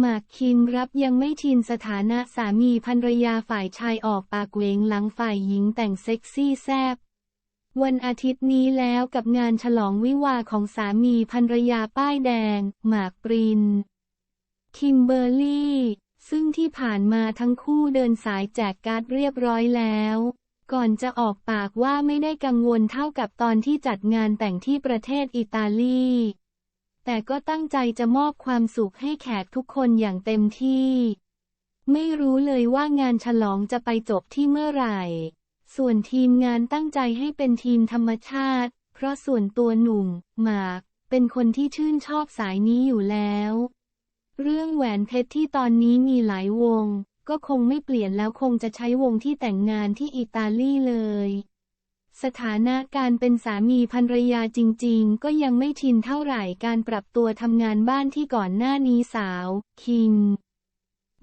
หมากคิมรับยังไม่ชินสถานะสามีภรรยาฝ่ายชายออกปากเวงหลังฝ่ายหญิงแต่งเซ็กซี่แซบวันอาทิตย์นี้แล้วกับงานฉลองวิวาของสามีภรรยาป้ายแดง หมากปริน คิมเบอร์รี่ ซึ่งที่ผ่านมาทั้งคู่เดินสายแจกการ์ดเรียบร้อยแล้ว ก่อนจะออกปากว่าไม่ได้กังวลเท่ากับตอนที่จัดงานแต่งที่ประเทศอิตาลี แต่ก็ตั้งใจจะมอบความสุขให้แขกทุกคนอย่างเต็มที่ ไม่รู้เลยว่างานฉลองจะไปจบที่เมื่อไหร่ ส่วนทีมงานตั้งใจให้เป็นทีมธรรมชาติ เพราะส่วนตัวหนุ่มหมาก เป็นคนที่ชื่นชอบสายนี้อยู่แล้ว เรื่องแหวนเพชรที่ตอนนี้มีหลายวง ก็คงไม่เปลี่ยนแล้วคงจะใช้วงที่แต่งงานที่อิตาลีเลย สถานะการเป็นสามีภรรยาจริง ๆ ก็ยังไม่ชินเท่าไหร่การปรับตัวทำงานบ้านที่ก่อนหน้านี้สาว คิม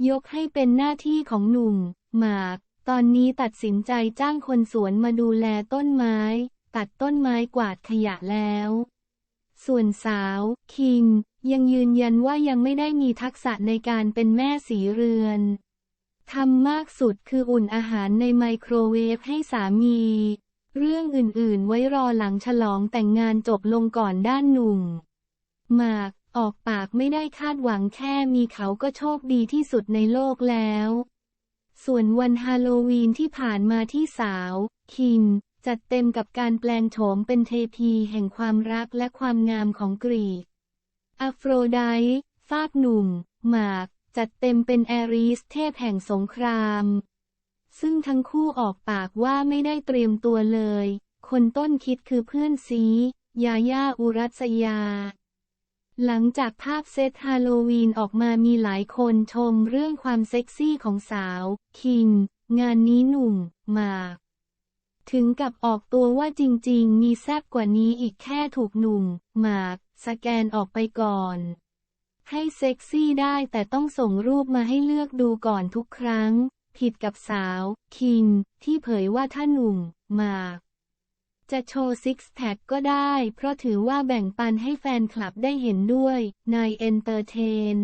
ยกให้เป็นหน้าที่ของหนุ่ม หมาก ตอนนี้ตัดสินใจจ้างคนสวนมาดูแลต้นไม้ ตัดต้นไม้กวาดขยะแล้ว ส่วนสาว คิมยังยืนยันว่ายังไม่ได้มีทักษะในการเป็นแม่สีเรือนทำมากสุดคืออุ่นอาหารในไมโครเวฟให้สามี เรื่องอื่นๆ ไว้รอหลังฉลองแต่งงานจบลงก่อนด้านหนุ่มหมากออกปากไม่ได้คาดหวังแค่มีเขาก็โชคดีที่สุดในโลกแล้ว ส่วนวันฮาโลวีนที่ผ่านมาที่สาว คิมจัดเต็มกับการแปลงโฉมเป็นเทพีแห่งความรักและความงามของกรีกอโฟรไดต์ฟากหนุ่ม หมาก จัดเต็มเป็นแอรีสเทพแห่งสงคราม ซึ่งทั้งคู่ออกปากว่าไม่ได้เตรียมตัวเลย คนต้นคิดคือเพื่อนซียาย่าอุรัสยา หลังจากภาพเซตฮาโลวีนออกมามีหลายคนชมเรื่องความเซ็กซี่ของสาว คิมงานนี้หนุ่มหมาก ถึงกับออกตัวว่าจริงๆ มีแซบกว่านี้อีกแค่ถูกหนุ่มหมาก สแกนออกไปก่อน ให้เซ็กซี่ได้แต่ต้องส่งรูปมาให้เลือกดูก่อนทุกครั้ง ผิดกับสาว คิมที่เผยว่าถ้าหนุ่ม มาก จะโชว์ซิกแพคก็ได้ เพราะถือว่าแบ่งปันให้แฟนคลับได้เห็นด้วย นายเอนเตอร์เทน